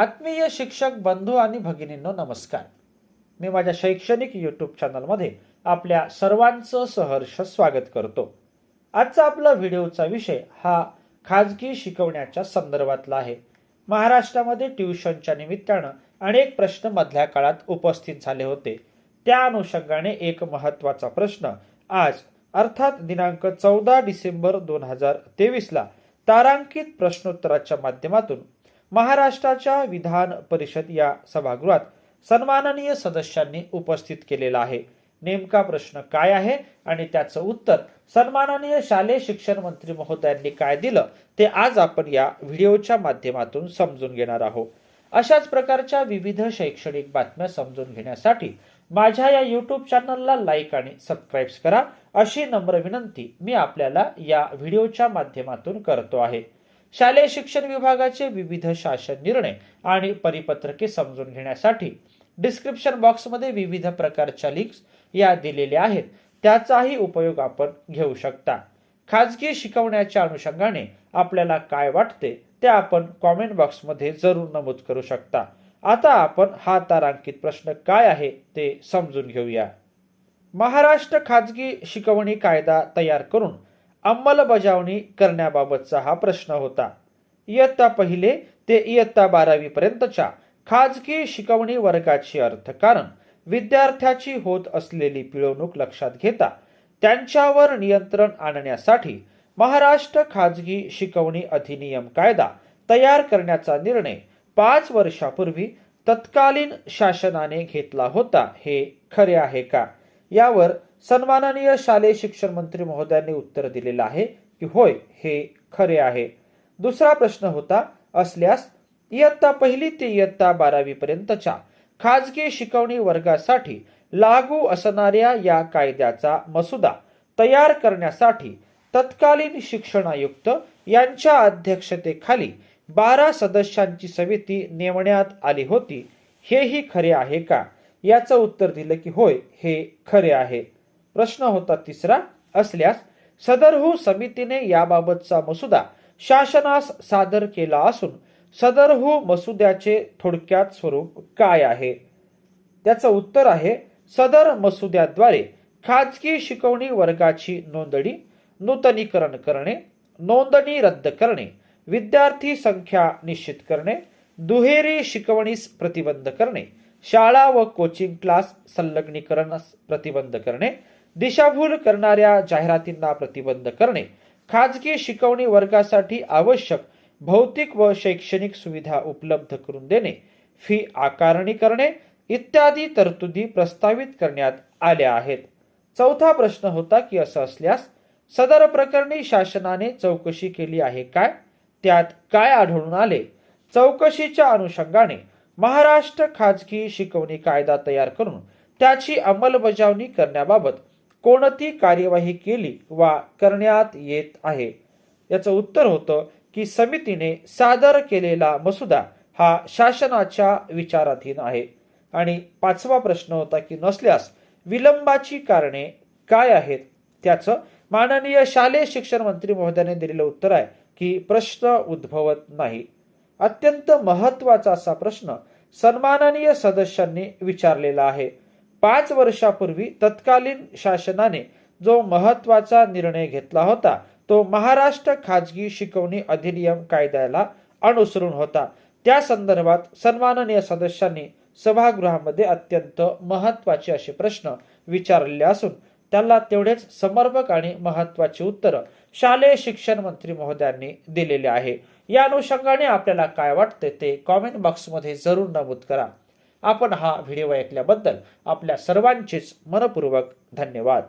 आत्मीय शिक्षक बंधू आणि भगिनींनो नमस्कार. मी माझ्या शैक्षणिक यूट्यूब चॅनलमध्ये आपल्या सर्वांचं सहर्ष स्वागत करतो. आजचा आपला व्हिडिओचा विषय हा खाजगी शिकवण्याच्या संदर्भातला आहे. महाराष्ट्रामध्ये ट्युशनच्या निमित्तानं अनेक प्रश्न मधल्या काळात उपस्थित झाले होते. त्या अनुषंगाने एक महत्त्वाचा प्रश्न आज अर्थात दिनांक चौदा डिसेंबर दोन हजार तेवीसला तारांकित प्रश्नोत्तराच्या माध्यमातून महाराष्ट्राच्या विधान परिषद या सभागृहात सन्माननीय सदस्यांनी उपस्थित केलेला आहे. नेमका प्रश्न काय आहे आणि त्याचं उत्तर सन्माननीय शालेय शिक्षण मंत्री महोदयांनी काय दिलं ते आज आपण या व्हिडिओच्या माध्यमातून समजून घेणार आहोत. अशाच प्रकारच्या विविध शैक्षणिक बातम्या समजून घेण्यासाठी माझ्या या युट्यूब चॅनलला लाईक आणि सबस्क्राईब करा. अशी नम्र विनंती मी आपल्याला या व्हिडिओच्या माध्यमातून करतो आहे. शालेय शिक्षण विभागाचे विविध शासन निर्णय आणि परिपत्रके समजून घेण्यासाठी डिस्क्रिप्शन बॉक्समध्ये विविध प्रकारच्या लिंक्स या दिलेल्या आहेत. त्याचाही उपयोग आपण घेऊ शकता. खाजगी शिकवण्याच्या अनुषंगाने आपल्याला काय वाटते ते आपण कॉमेंट बॉक्समध्ये जरूर नमूद करू शकता. आता आपण हा तारांकित प्रश्न काय आहे ते समजून घेऊया. महाराष्ट्र खाजगी शिकवणी कायदा तयार करून अंमलबजावणी करण्याबाबतचा हा प्रश्न होता. इयत्ता पहिले ते इयत्ता बारावी पर्यंतच्या खाजगी शिकवणी वर्गाचे अर्थकारण विद्यार्थ्याची होत असलेली पिळवणूक लक्षात घेता त्यांच्यावर नियंत्रण आणण्यासाठी महाराष्ट्र खाजगी शिकवणी अधिनियम कायदा तयार करण्याचा निर्णय पाच वर्षापूर्वी तत्कालीन शासनाने घेतला होता. हे खरे आहे का? यावर सन्माननीय शालेय शिक्षण मंत्री महोदयांनी उत्तर दिलेलं आहे की होय हे खरे आहे. दुसरा प्रश्न होता असल्यास इयत्ता पहिली ते इयत्ता बारावी पर्यंतच्या खाजगी शिकवणी वर्गासाठी लागू असणाऱ्या या कायद्याचा मसुदा तयार करण्यासाठी तत्कालीन शिक्षण आयुक्त यांच्या अध्यक्षतेखाली बारा सदस्यांची समिती नेमण्यात आली होती. हेही खरे आहे का? याचं उत्तर दिलं की होय हे खरे आहे. प्रश्न होता तिसरा असल्यास सदरहू हो समितीने याबाबतचा मसुदा शासनास सादर केला असून सदरहू हो मसुद्याचे थोडक्यात स्वरूप काय आहे? त्याचं उत्तर आहे सदर मसुद्याद्वारे खाजगी शिकवणी वर्गाची नोंदणी नूतनीकरण करणे नोंदणी रद्द करणे विद्यार्थी संख्या निश्चित करणे दुहेरी शिकवणीस प्रतिबंध करणे शाळा व कोचिंग क्लास संलग्नीकरण प्रतिबंध करणे दिशाभूल करणाऱ्या जाहिरातींना प्रतिबंध करणे खाजगी शिकवणी वर्गासाठी आवश्यक भौतिक व शैक्षणिक सुविधा उपलब्ध करून देणे फी आकारणी करणे इत्यादी तरतुदी प्रस्तावित करण्यात आल्या आहेत. चौथा प्रश्न होता की असं असल्यास सदर प्रकरणी शासनाने चौकशी केली आहे काय? त्यात काय आढळून आले? चौकशीच्या अनुषंगाने महाराष्ट्र खाजगी शिकवणी कायदा तयार करून त्याची अंमलबजावणी करण्याबाबत कोणती कार्यवाही केली वा करण्यात येत आहे? याचं उत्तर होतं की समितीने सादर केलेला मसुदा हा शासनाच्या विचाराधीन आहे. आणि पाचवा प्रश्न होता की नसल्यास विलंबाची कारणे काय आहेत? त्याचं माननीय शालेय शिक्षण मंत्री महोदयाने दिलेलं उत्तर आहे की प्रश्न उद्भवत नाही. अत्यंत महत्त्वाचा असा प्रश्न सन्माननीय सदस्यांनी विचारलेला आहे. पाच वर्षापूर्वी तत्कालीन शासनाने जो महत्त्वाचा निर्णय घेतला होता तो महाराष्ट्र खाजगी शिकवणी अधिनियम कायद्याला अनुसरून होता. त्या संदर्भात सन्माननीय सदस्यांनी सभागृहामध्ये अत्यंत महत्त्वाचे असे प्रश्न विचारलेले असून त्याला तेवढेच समर्पक आणि महत्त्वाची उत्तर शालेय शिक्षण मंत्री महोदयांनी दिलेले आहे. या अनुषंगाने आपल्याला काय वाटते ते कॉमेंट बॉक्समध्ये जरूर नमूद करा. आपण हा व्हिडिओ ऐकल्याबद्दल आपल्या सर्वांचेच मनपूर्वक धन्यवाद.